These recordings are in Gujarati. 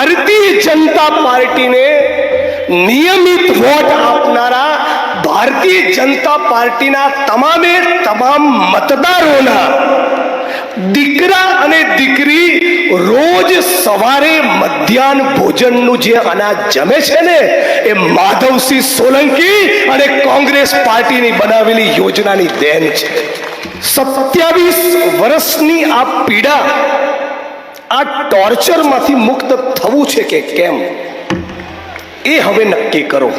ભારતીય જનતા પાર્ટીને નિયમિત વોટ આપનારા ભારતીય જનતા પાર્ટીના તમામે તમામ મતદારોના દીકરા અને દીકરી રોજ સવારે મધ્યાહન ભોજનનું જે અનાજ જમે છે ને, એ માધવસિંહ સોલંકી અને કોંગ્રેસ પાર્ટીની બનાવેલી યોજનાની દેન છે. સત્યાવીસ વર્ષની આ પીડા આ ટોર્ચરમાંથી મુક્ત થવું છે કે કેમ? એ હવે નક્કી કરો.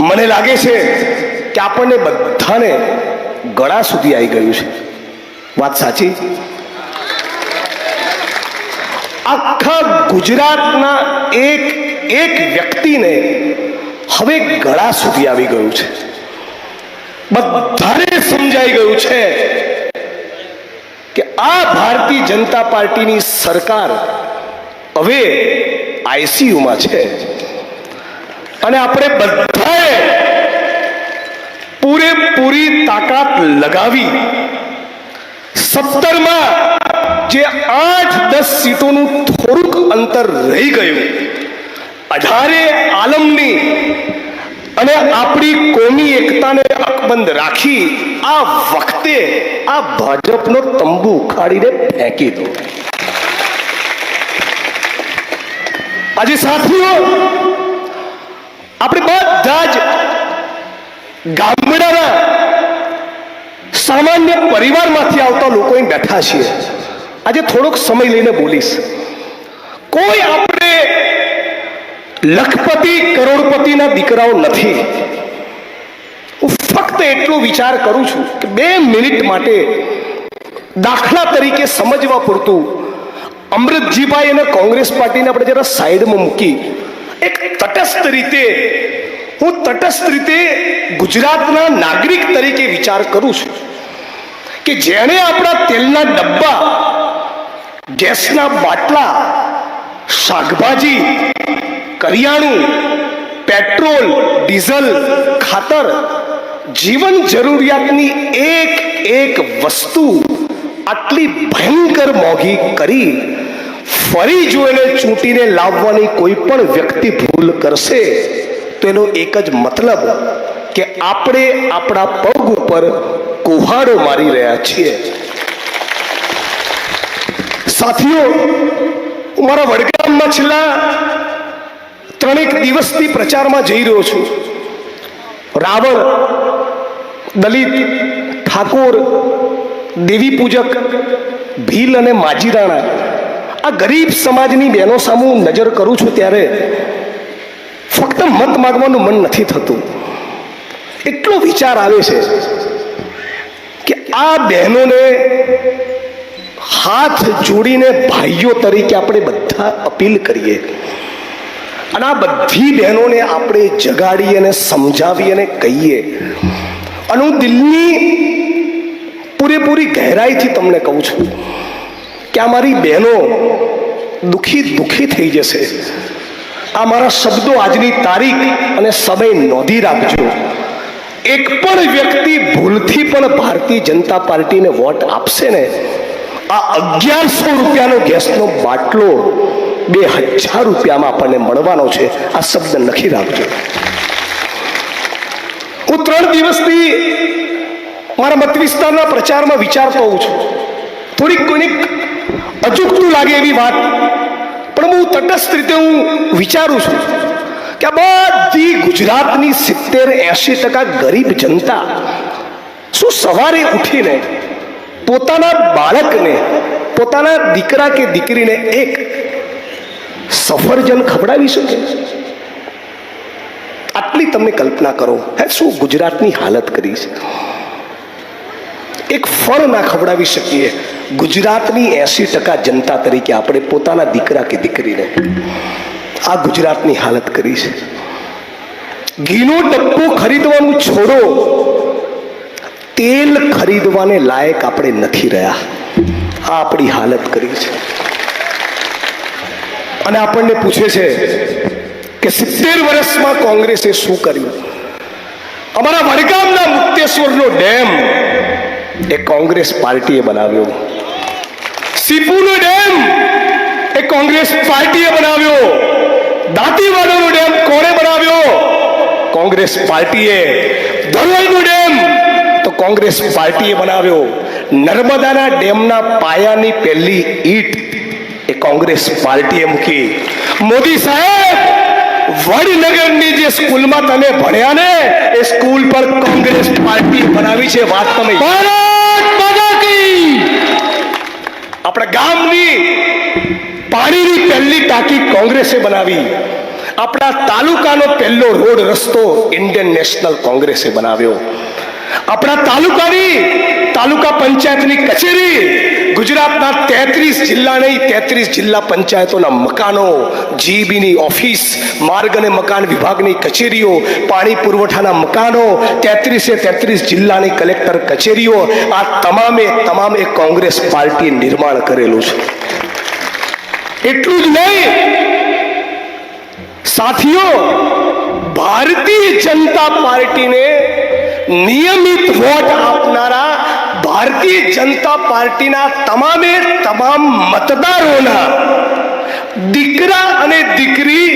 મને લાગે છે કે આપણને બધાને ગળા સુધી આવી ગયું છે. વાત સાચી? આખા ગુજરાતના એક એક વ્યક્તિને હવે ગળા સુધી આવી ગયું છે. બધાને સમજાઈ ગયું છે આ ભારતીય જનતા પાર્ટીની સરકાર હવે આઈસીયુમાં છે. અને આપણે બધાએ પૂરેપૂરી તાકાત લગાવી સત્તરમાં જે આઠ દસ સીટોનું થોડુંક અંતર રહી ગયું. અઢારે આલમની અને આપણી કોમી એકતાને અકબંધ રાખી આ વખતે આ ભાજપનો તંબુ ઉખાડીને ફેંકી દો. આજે સાથીઓ, આપણે બધા જ ગામડાના સામાન્ય પરિવારમાંથી આવતા લોકો બેઠા છીએ. આજે થોડોક સમય લઈને બોલીશ. કોઈ આપણે લખપતિ કરોડપતિના દીકરાઓ નથી. હું ફક્ત એટલો વિચાર કરું છું કે બે મિનિટ માટે દાખલા તરીકે સમજવા પૂરતું અમૃતજીભાઈ અને કોંગ્રેસ પાર્ટીને આપણે જરા સાઈડમાં મૂકી. એક તટસ્થ રીતે, હું તટસ્થ રીતે ગુજરાતના નાગરિક તરીકે વિચાર કરું છું કે જેણે આપણા તેલના ડબ્બા, ગેસના બાટલા, શાકભાજી કરિયાણું, પેટ્રોલ, ડીઝલ ખાતર, જીવન જરૂરિયાતની એક એક વસ્તુ આટલી ભયંકર મોંઘી કરી ફરી જો એને ચૂંટીને લાવવાની કોઈ પણ વ્યક્તિ ભૂલ કરશે, તો એનો એક જ મતલબ કે આપણે આપણા પગ ઉપર કુહાડો મારી રહ્યા છીએ. સાથીઓ મારા વડગામમાં છેલ્લા ત્રણેક દિવસથી પ્રચારમાં જઈ રહ્યો છું. રાવણ, દલિત, ઠાકોર, દેવી પૂજક, ભીલ અને માજીરાણા આ ગરીબ સમાજની બહેનો સામે હું નજર કરું છું ત્યારે ફક્ત મત માગવાનું મન નથી થતું. એટલો વિચાર આવે છે કે આ બહેનોને હાથ જોડીને ભાઈઓ તરીકે આપણે બધા અપીલ કરીએ. અને આ બધી બહેનોને આપણે જગાડી અને સમજાવી અને કહીએ. અને હું દિલની પૂરેપૂરી ગહેરાઈથી તમને કહું છું કે આ મારી બહેનો દુખી દુખી થઈ જશે. આ મારા શબ્દો આજની તારીખ અને સમય નોંધી રાખજો. એક પણ વ્યક્તિ ભૂલથી પણ ભારતીય જનતા પાર્ટીને વોટ આપશે ને, આ અગિયારસો રૂપિયાનો ગેસનો બાટલો બે હજાર રૂપિયામાં આપણને મળવાનો છે. આ શબ્દ લખી રાખજો. હું ત્રણ દિવસથી મારા મત વિસ્તારના પ્રચારમાં વિચારતો હોઉં છું. થોડીક કોઈક અચૂકતું લાગે એવી વાત. પણ બહુ તટસ્થ રીતે હું વિચારું છું કે બધી ગુજરાતની સિત્તેર એસી ટકા ગરીબ જનતા શું સવારે ઉઠીને પોતાના બાળકને, પોતાના દીકરા કે દીકરીને એક સફરજન ખવડાવી શકે? આટલી તમે કલ્પના કરો. હે, શું ગુજરાતની હાલત કરી છે? એક ફળ ના ખવડાવી શકીએ. ગુજરાતની એસી ટકા જનતા તરીકે આપણે પોતાના દીકરા કે દીકરીને આ ગુજરાતની હાલત કરી છે. ઘીનો ડબ્બો ખરીદવાનું છોડો. તેલ ખરીદવાને લાયક આપણે નથી રહ્યા. આ આપણી હાલત કરી છે. અને આપણને પૂછે છે કે સિત્તેર વર્ષમાં કોંગ્રેસે શું કર્યું? અમારા વડગામના મુક્તેશ્વરનો ડેમ એ કોંગ્રેસ પાર્ટીએ બનાવ્યો. સીપુનો ડેમ એ કોંગ્રેસ પાર્ટીએ બનાવ્યો. દાંતીવાડાનો ડેમ કોણે બનાવ્યો? કોંગ્રેસ પાર્ટીએ. ધરોઈનો ડેમ તો કોંગ્રેસ પાર્ટીએ બનાવ્યો. નર્મદાના ડેમના પાયાની પહેલી ઈટ કોંગ્રેસ પાર્ટીએ મૂકી. મોદી સાહેબ વડનગરની જે સ્કૂલમાં તમે ભણ્યા ને એ સ્કૂલ પર કોંગ્રેસ પાર્ટી બનાવી છે વાત તમે. આપણા ગામની પાણીની પહેલી ટાંકી કોંગ્રેસે બનાવી. આપણા તાલુકાનો પહેલો રોડ રસ્તો ઇન્ડિયન નેશનલ કોંગ્રેસે બનાવ્યો. આપણા તાલુકાની તાલુકા પંચાયતની કચેરી ગુજરાતના તેત્રીસ જિલ્લા નહીં, તેત્રીસ જિલ્લા પંચાયતોના મકાનો, જીબીની ઓફિસ, માર્ગ અને મકાન વિભાગની કચેરીઓ, પાણી પુરવઠાના મકાનો, તેત્રીસે તેત્રીસ જિલ્લાની કલેક્ટર કચેરીઓ, આ તમામે તમામ કોંગ્રેસ પાર્ટીએ નિર્માણ કરેલું છે. એટલું જ નહીં, સાથીઓ, ભારતીય જનતા પાર્ટીને નિયમિત વોટ આપનારા ભારતીય જનતા પાર્ટીના તમામે તમામ મતદારોના દીકરા અને દીકરી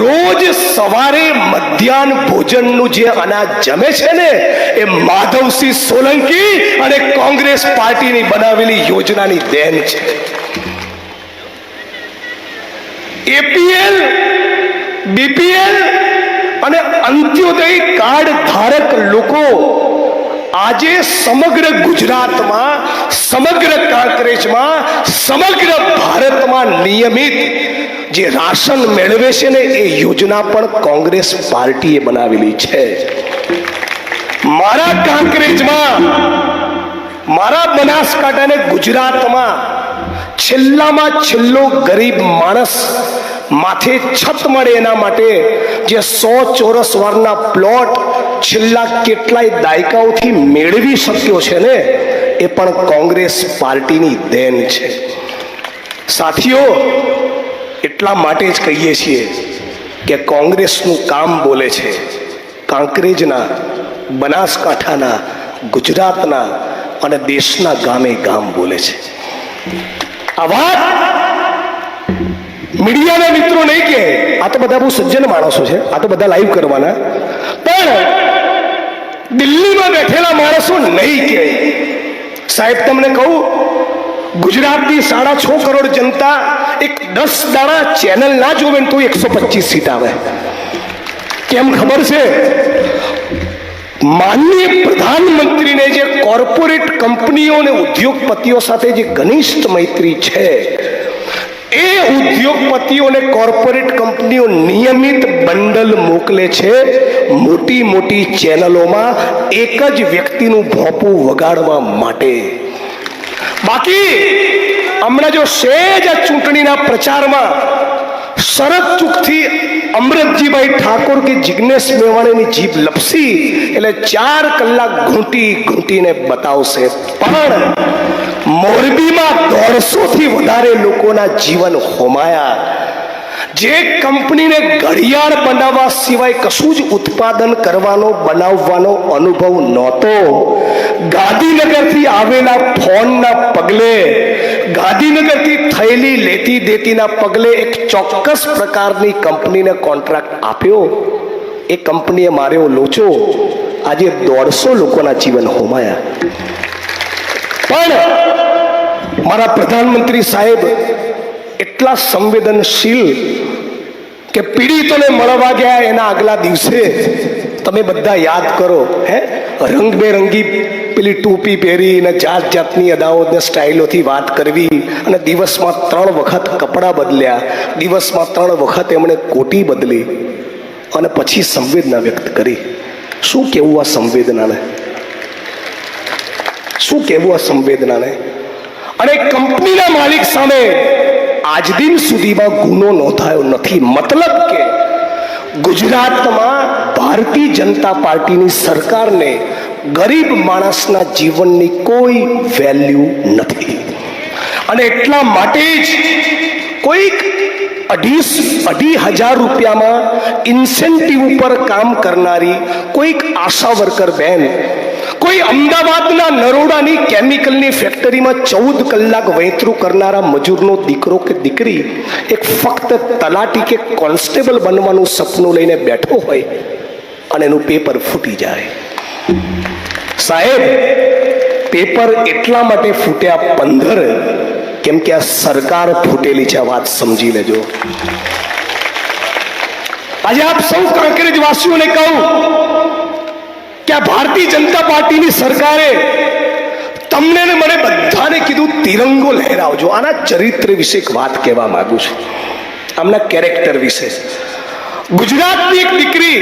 રોજ સવારે મધ્યાહન ભોજનનું જે અનાજ જમે છે ને, એ માધવસિંહ સોલંકી અને કોંગ્રેસ પાર્ટીની બનાવેલી યોજનાની દેન છે. એપીએલ, બીપીએલ અને અંત્યોદય કાર્ડ ધારક લોકો આજે સમગ્ર ગુજરાતમાં, સમગ્ર કાંકરેજમાં, સમગ્ર ભારતમાં નિયમિત જે રાશન મેળવે છે ને, એ યોજના પણ કોંગ્રેસ પાર્ટીએ બનાવેલી છે. મારા કાંકરેજમાં, મારા બનાસકાંઠાને ગુજરાતમાં છેલ્લામાં છેલ્લો ગરીબ માણસ માથે છત મળે એના માટે જે સો ચોરસ વારના પ્લોટ છેલ્લા કેટલાય દાયકાઓથી મેળવી શક્યો છે ને, એ પણ કોંગ્રેસ પાર્ટીની દેન છે. સાથીઓ, એટલા માટે જ કહીએ છીએ કે કોંગ્રેસનું કામ બોલે છે કાંકરેજના, બનાસકાંઠાના, ગુજરાતના અને દેશના ગામે ગામ બોલે છે. આ વાત મીડિયાના મિત્રો નહીં કે. આ તો બધા બહુ સજ્જન માણસો છે. આ તો બધા લાઈવ કરવાના. પણ દિલ્હીમાં બેઠેલા માણસો નહીં કે. સાહેબ, તમને કહું, ગુજરાતની સાડા છ કરોડ જનતા એક દસ દાડા ચેનલ ના જોવે ને તો એકસો પચીસ સીટ આવે. કેમ ખબર છે? માનનીય પ્રધાનમંત્રીને જે કોર્પોરેટ કંપનીઓ અને ઉદ્યોગપતિઓ સાથે જે ઘનિષ્ઠ મૈત્રી છે એ ઉદ્યોગપતિઓને કોર્પોરેટ કંપનીઓ નિયમિત બંડલ મોકલે છે. મોટી મોટી ચેનલોમાં એક જ વ્યક્તિનું ભોપું વગાડવા માટે. બાકી, હમણાં જો સેજ આ ચૂંટણીના પ્રચારમાં શરદ ચૂકથી અમૃતજીભાઈ ઠાકોર કે જિગ્નેશ મેવાણીની જીભ લપસી એટલે ચાર કલાક ઘૂંટી ઘૂંટીને બતાવશે. પણ મોરબીમાં દોઢસોથી વધારે લોકોના જીવન હોમાયા. જે કંપનીને ઘડિયાળ બનાવવા સિવાય કશું જ ઉત્પાદન કરવાનો, બનાવવાનો અનુભવ નહોતો. ગાંધીનગરથી આવેલા ફોનના પગલે, ગાંધીનગરથી થયેલી લેતી દેતીના પગલે એક ચોક્કસ પ્રકારની કંપનીને કોન્ટ્રાક્ટ આપ્યો. એ કંપનીએ માર્યો લોચો, આજે દોઢસો લોકોના જીવન હોમાયા. પણ મારા પ્રધાનમંત્રી સાહેબ એટલા સંવેદનશીલ કે પીડિતોને મળવા ગયા એના આગલા દિવસે. તમે બધા યાદ કરો, હે? રંગબેરંગી પેલી ટોપી પહેરી અને જાત જાતની અદાઓ ને સ્ટાઇલોથી વાત કરવી અને દિવસમાં ત્રણ વખત કપડાં બદલ્યા. દિવસમાં ત્રણ વખત એમણે કોટી બદલી અને પછી સંવેદના વ્યક્ત કરી. શું કેવું આ સંવેદનાને? શું કહેવું આ સંવેદનાને? અને કંપનીના માલિક સામે આજ દિન સુધીમાં ગુનો નોંધાયો નથી. મતલબ કે ગુજરાતમાં ભારતીય જનતા પાર્ટીની સરકારને ગરીબ માણસના જીવનની કોઈ વેલ્યુ નથી. અને એટલા માટે જ કોઈક અઢીસ, અઢી હજાર રૂપિયામાં ઇન્સેન્ટિવ ઉપર કામ કરનારી કોઈક આશા વર્કર બેન, કોઈ અમદાવાદના નરોડાની કેમિકલની ફેક્ટરીમાં ચૌદ કલાક વહેતરું કરનારા મજૂરનો દીકરો કે દીકરી એક ફક્ત તલાટી કે કોન્સ્ટેબલ બનવાનું સપનું લઈને બેઠો હોય અને એનું પેપર ફૂટી જાય. સાહેબ, પેપર એટલા માટે ફૂટ્યા પંદર, કેમ કે આ સરકાર ફૂટેલી છે વાત સમજી લેજો. આજે આપ સૌ કાંકરેજ વાસીઓને કહું કે આ ભારતીય જનતા પાર્ટીની સરકારે તમને ને મને બધાને કીધું તિરંગો લહેરાવજો. આના ચરિત્ર વિશે એક વાત કહેવા માંગુ છું. આમના કેરેક્ટર વિશે. ગુજરાતની એક દીકરી,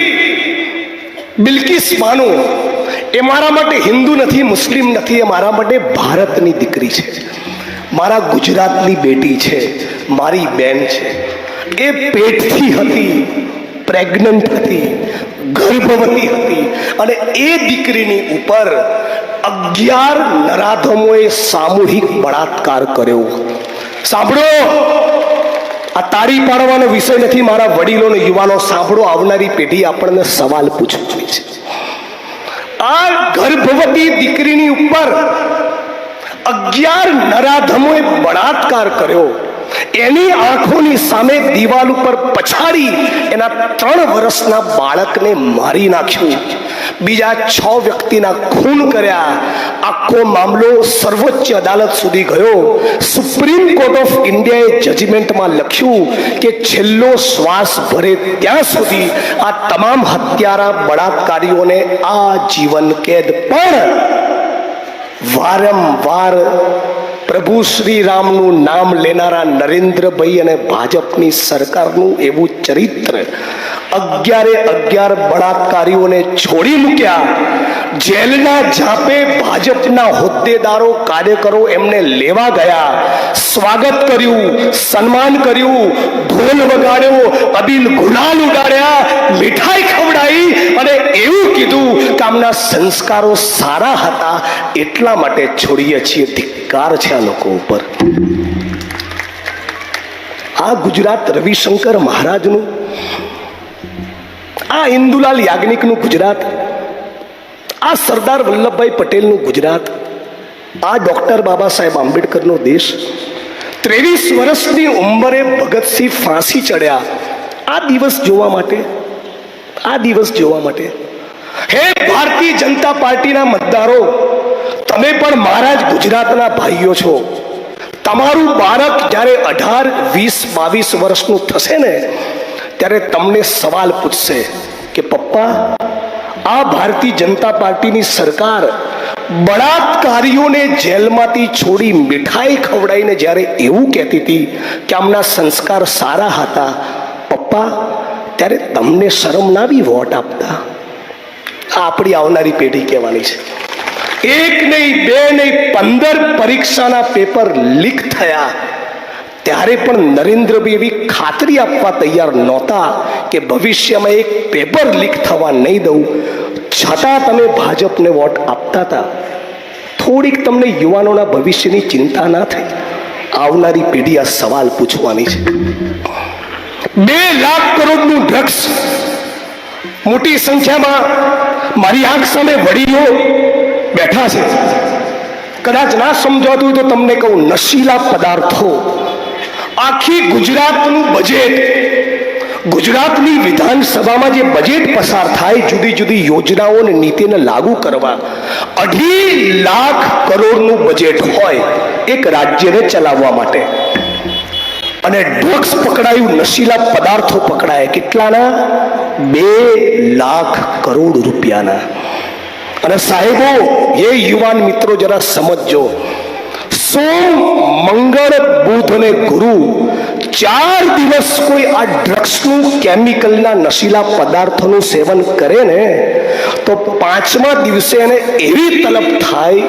બિલકિસ બાનો એ મારા માટે હિન્દુ નથી, મુસ્લિમ નથી, એ મારા માટે ભારતની દીકરી છે. મારા ગુજરાતની બેટી છે, મારી બેન છે. એ પેટથી હતી પ્રેગ્નન્ટ હતી, ગર્ભવતી હતી અને એ દીકરીની ઉપર અગિયાર નરાધમોએ સામૂહિક બળાત્કાર કર્યો. સાંભળો! આ તાળી પાડવાનો વિષય નથી, મારા વડીલો યુવાનો, સાંભળો, આવનારી પેઢી આપણને સવાલ પૂછવાની છે. આ ગર્ભવતી દીકરીની ઉપર અગિયાર નરાધમોએ બળાત્કાર કર્યો. એની આંખોની સામે દિવાલ ઉપર પછાડી એના ત્રણ વર્ષના બાળકને મારી નાખ્યું. બીજા છ વ્યક્તિના ખૂન કર્યા. આખો મામલો સર્વોચ્ચ અદાલત સુધી ગયો. સુપ્રીમ કોર્ટ ઓફ ઇન્ડિયાએ જજમેન્ટમાં લખ્યું કે છેલ્લો શ્વાસ ભરે ત્યાં સુધી આ તમામ હત્યારા બળાત્કારીઓને આ જીવન કેદ. પણ વારંવાર પ્રભુ શ્રી રામનું નામ લેનારા નરેન્દ્રભાઈ અને ભાજપની સરકારનું એવું ચરિત્ર અગિયારે અગિયાર બળાત્કારીઓને છોડી મૂક્યા. જેલના જાપે ભાજપના હોદ્દેદારો, કાર્યકરો એમને લેવા ગયા. સ્વાગત કર્યું, સન્માન કર્યું ઢોલ વગાડ્યો, અબીલ ગુલાલ ઉડાડ્યા, મીઠાઈ ખવડાવી અને એવું કીધું કે આમના સંસ્કારો સારા હતા, એટલા માટે છોડીએ છીએ. ધિક્કાર છે આ લોકો ઉપર. આ ગુજરાત રવિશંકર મહારાજનું આ ઇન્દુલાલ યાજ્ઞિકનું ગુજરાત, આ સરદાર વલ્લભભાઈ પટેલનું ગુજરાત, આ ડોક્ટર બાબા સાહેબ આંબેડકરનો દેશ, ત્રેવીસ વર્ષની ઉંમરે ભગતસિંહ ફાંસી ચડ્યા. આ દિવસ જોવા માટે, આ દિવસ જોવા માટે. હે ભારતીય જનતા પાર્ટીના મતદારો, તમે પણ મારા જ ગુજરાતના ભાઈઓ છો. તમારું બાળક જ્યારે અઢાર, વીસ, બાવીસ વર્ષનું થશે ને ત્યારે તમને સવાલ પૂછશે કે પપ્પા, આ ભારતીય જનતા પાર્ટીની સરકાર બળાત્કારીઓને જેલમાંથી છોડી મીઠાઈ ખવડાવીને જ્યારે એવું કહેતી હતી કે આમના સંસ્કાર સારા હતા, પપ્પા, ત્યારે તમને શરમ ના વોટ આપતા? આ આપણી આવનારી પેઢી કહેવાની છે. એક નહીં, બે નહીં, પંદર પરીક્ષાના પેપર લીક થયા. ત્યારે પણ નરેન્દ્રભાઈ એવી ખાતરી આપવા તૈયાર નહોતા કે ભવિષ્યમાં એક પેપર લીક થવા નહીં દઉં. છતાં તમે ભાજપને વોટ આપતા હતા. થોડીક તમને યુવાનોના ભવિષ્યની ચિંતા ના થઈ. આવનારી પેઢી આ સવાલ પૂછવાની છે. બે લાખ કરોડનું ડ્રગ્સ મોટી સંખ્યામાં મારી આંખ સામે વડીલો બેઠા છે. કદાચ ના સમજાતું તો તમને કહું, નશીલા પદાર્થો. આખી ગુજરાતનું બજેટ ગુજરાતની વિધાનસભામાં જે બજેટ પસાર થાય, જુદી જુદી યોજનાઓ અને નીતિને લાગુ કરવા, અઢી લાખ કરોડનું બજેટ હોય એક રાજ્યને ચલાવવા માટે. અને ડ્રગ્સ પકડાયું, નશીલા પદાર્થો પકડાય, કેટલાના? બે લાખ કરોડ રૂપિયાના. અને સાહેબો, એ યુવાન મિત્રો જરા સમજજો સોમ મંગળ બુધ અને ગુરુ ચાર દિવસ કોઈ આ ડ્રગ્સનું કેમિકલના નશીલા પદાર્થોનું સેવન કરે ને, તો પાંચમા દિવસે એને એવી તલબ થાય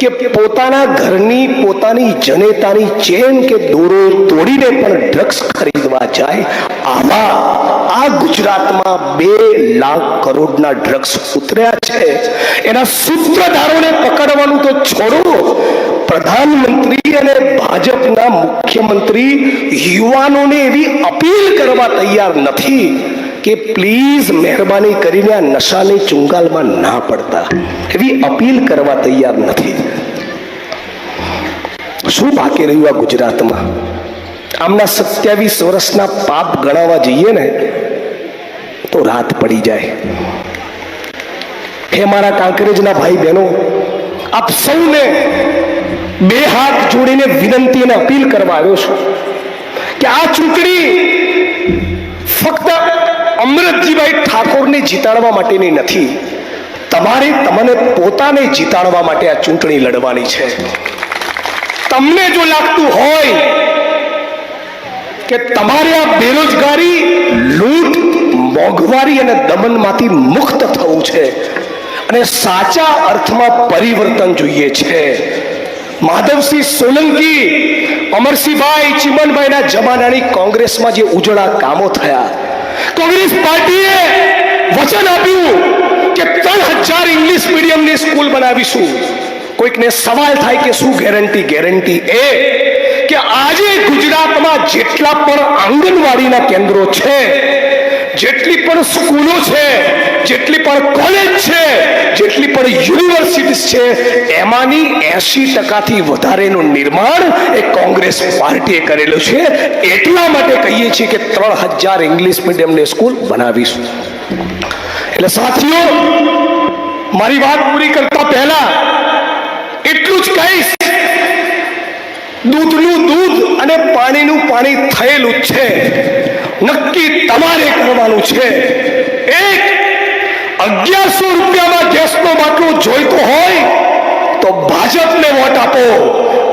કે પોતાના ઘરની પોતાની જનેતાની ચેન કે દોરો તોડીને પણ ડ્રગ્સ ખરીદવા જાય. આવા આ ગુજરાતમાં બે લાખ કરોડના ડ્રગ્સ ઉતર્યા છે. એના સૂત્રધારોને પકડવાનું તો છોડો. પ્રધાનમંત્રી અને ભાજપના મુખ્યમંત્રી યુવાનોને એવી અપીલ કરવા તૈયાર નથી કે પ્લીઝ મહેરબાની કરીને આ નશાની ચુંગાલમાં ના પડતા. એવી અપીલ કરવા તૈયાર નથી. શું બાકી રહ્યું આ ગુજરાતમાં? આમના સત્યાવીસ વર્ષના પાપ ગણાવવા જઈએ ને, તો રાત પડી જાય. હે મારા કાંકરેજના ભાઈ બહેનો આપ સૌને બે હાથ જોડીને વિનંતી અને અપીલ કરવા આવ્યો છું કે આ ચૂંટણી ફક્ત અમૃતજીભાઈ ઠાકોરને જીતાડવા માટેની નથી, તમારે તમને પોતાને જીતાડવા માટે આ ચૂંટણી લડવાની છે. તમને જો લાગતું હોય કે તમારે આ બેરોજગારી, લૂંટ, મોંઘવારી અને દમનમાંથી મુક્ત થવું છે અને સાચા અર્થમાં પરિવર્તન જોઈએ છે માધવસિંહ સોલંકી, અમરસિંહભાઈ ચિમનભાઈના જમાનાની કોંગ્રેસમાં જે ઉજળા કામો થયા, કોંગ્રેસ પાર્ટીએ વચન આપ્યું કે ત્રણ હજાર ઇંગ્લિશ મીડિયમની સ્કૂલ બનાવીશું. કોઈકને સવાલ થાય કે શું ગેરંટી? ગેરંટી એ કે આજે ગુજરાતમાં જેટલા પણ આંગણવાડીના કેન્દ્રો છે જેટલી પણ સ્કૂલો છે, જેટલી પણ કોલેજ છે, જેટલી પણ યુનિવર્સિટીઝ છે, એમાંની એસી ટકાથી વધારેનું નિર્માણ એ કોંગ્રેસ પાર્ટીએ કરેલું છે. એટલા માટે કહીએ છીએ કે ત્રણ હજાર ઇંગ્લિશ મીડિયમની સ્કૂલ બનાવીશું. એટલે સાથીઓ, મારી વાત પૂરી કરતા પહેલા એટલું જ કહીશ. દૂધનું દૂધ અને પાણીનું પાણી થયેલું જ છે. નક્કી તમારે કરવાનું છે. એક, અગિયારસો રૂપિયામાં ગેસનો બાટલો જોઈતો હોય તો ભાજપને વોટ આપો.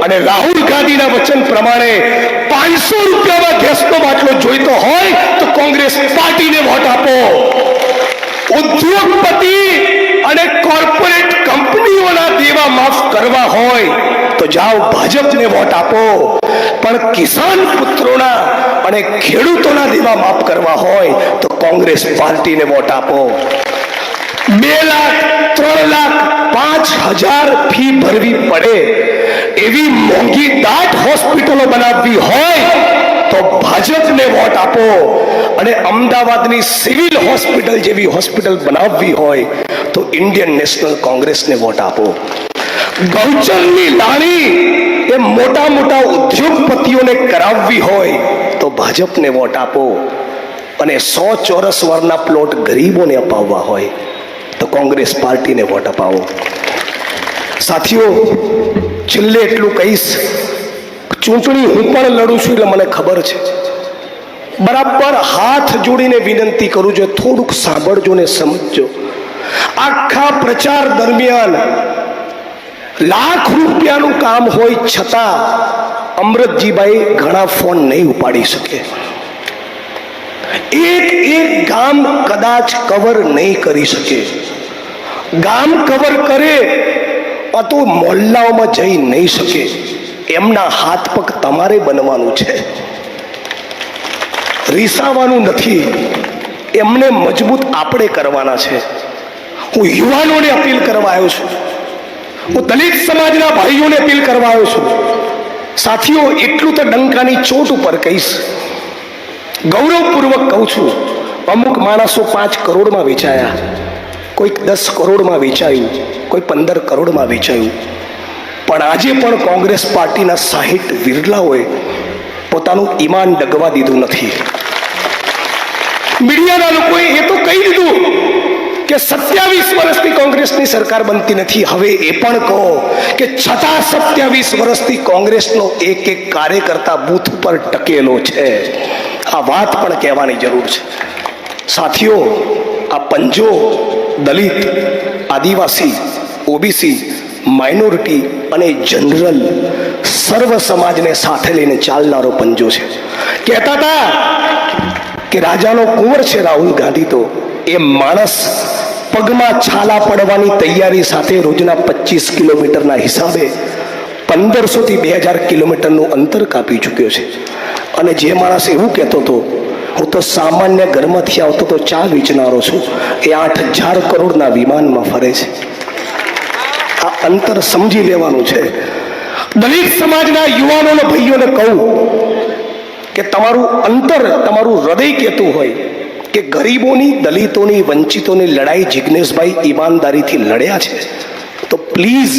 અને રાહુલ ગાંધીના વચન પ્રમાણે પાંચસો રૂપિયામાં ગેસનો બાટલો જોઈતો હોય તો કોંગ્રેસ પાર્ટીને વોટ આપો. ઉદ્યોગપતિ અને કોર્પોરેટ કંપનીઓના દેવા માફ કરવા હોય તો જાઓ ભાજપને વોટ આપો. પણ કિસાન પુત્રોના અને ખેડૂતોના દેવા માફ કરવા હોય તો કોંગ્રેસ પાર્ટીને વોટ આપો. બે લાખ, ત્રણ લાખ, પાંચ હજાર ફી ભરવી પડે. એવી મોંઘી દાટ હોસ્પિટલો બનાવવી હોય તો ભાજપને વોટ આપો. અને અમદાવાદની સિવિલ હોસ્પિટલ જેવી હોસ્પિટલ બનાવવી હોય તો ઇન્ડિયન નેશનલ કોંગ્રેસને વોટ આપો. ગૌચરની લાણી એ મોટા મોટા ઉદ્યોગપતિઓને કરાવવી હોય તો ભાજપને વોટ આપો. અને સો ચોરસ વરના પ્લોટ ગરીબોને અપાવવા હોય તો કોંગ્રેસ પાર્ટીને વોટ અપાવો. સાથીઓ, છેલ્લે એટલું કહીશ. ચૂંટણી હું પણ લડું છું એટલે મને ખબર છે. બરાબર હાથ જોડીને વિનંતી કરું છું, થોડુંક સાંભળજો ને સમજજો આખા પ્રચાર દરમિયાન લાખ રૂપિયાનું કામ હોય છતાં અમૃતજીભાઈ ઘણા ફોન નહીં ઉપાડી શકે. એક એક ગામ કદાચ કવર નહીં કરી શકે. ગામ કવર કરે તો મોહલ્લાઓમાં જઈ નહીં શકે. એમના હાથ પગ તમારે બનવાનું છે. રીસાવાનું નથી. એમને મજબૂત આપણે કરવાના છે. હું યુવાનોને અપીલ કરવા આવ્યો છું. હું દલિત સમાજના ભાઈઓને અપીલ કરવા આવ્યો છું. સાથીઓ, એટલું તો ડંકાની ચોટ ઉપર કહીશ. ગૌરવપૂર્વક કહું છું, અમુક માણસો પાંચ કરોડમાં વેચાયા. કોઈક દસ કરોડમાં વેચાયું, કોઈ પંદર કરોડમાં વેચાયું. પણ આજે પણ કોંગ્રેસ પાર્ટીના સાહીઠ વિરલાઓએ પોતાનું ઈમાન ડગવા દીધું નથી. મીડિયાના લોકોએ એ તો કહી દીધું કે સત્યાવીસ વર્ષથી કોંગ્રેસની સરકાર બનતી નથી. હવે એ પણ કહો કે છતાં સત્યાવીસ વર્ષથી કોંગ્રેસનો એક એક કાર્યકર્તા બૂથ પર ટકેલો છે. આ વાત પણ કહેવાની જરૂર છે. સાથીઓ, આ પંજો, દલિત, આદિવાસી, ઓબીસી, માઇનોરિટી અને જનરલ સર્વ સમાજને સાથે લઈને ચાલનારો પંજો છે. કહેતા હતા કે રાજાનો કુંવર છે રાહુલ ગાંધી તો એ માણસ પગમાં છાલા પડવાની તૈયારી સાથે રોજના પચીસ કિલોમીટરના હિસાબે પંદરસોથી બે હજાર કિલોમીટરનું અંતર કાપી ચૂક્યો છે. અને જે માણસ એવું કહેતો હતો, હું તો સામાન્ય ઘરમાંથી આવતો તો ચા વેચનારો છું. એ આઠ હજાર કરોડના વિમાનમાં ફરે છે. આ અંતર સમજી લેવાનું છે. દલિત સમાજના યુવાનોને, ભાઈઓને કહું કે તમારું અંતર તમારું હૃદય કહેતું હોય કે ગરીબોની, દલિતોની, વંચિતોની લડાઈ જિજ્ઞેશભાઈ ઈમાનદારીથી લડ્યા છે. તો પ્લીઝ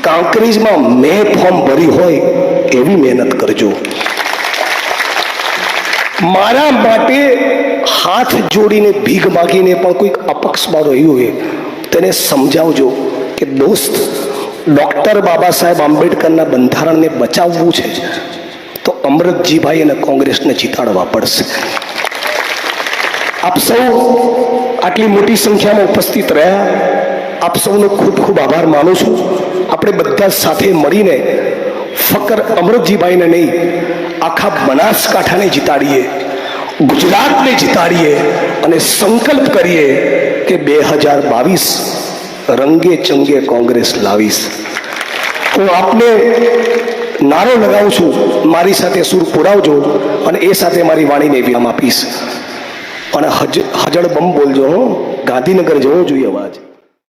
કાંકરેજમાં મેં ફોર્મ ભરી હોય એવી મહેનત કરજો. મારા માટે હાથ જોડીને ભીખ માગીને પણ કોઈક અપક્ષમાં રહ્યું હોય, તેને સમજાવજો કે દોસ્ત, ડૉક્ટર બાબા સાહેબ આંબેડકરના બંધારણને બચાવવું છે. તો અમૃતજીભાઈ અને કોંગ્રેસને જીતાડવા પડશે. આપ સૌ આટલી મોટી સંખ્યામાં ઉપસ્થિત રહ્યા. આપ સૌનો ખૂબ ખૂબ આભાર માનું છું. આપણે બધા સાથે મળીને ફકર અમૃતજીભાઈને નહીં, આખા બનાસકાંઠાને જીતાડીએ, ગુજરાતને જીતાડીએ અને સંકલ્પ કરીએ કે બે હજાર બાવીસ રંગે ચંગે કોંગ્રેસ લાવીશ. હું આપને નારો લગાવું છું, મારી સાથે સુર પુરાવજો અને એ સાથે મારી વાણીને વિરામ આપીશ. અને હજ હજળ બમ બોલજો હું. ગાંધીનગર જવો જોઈએ અવાજ.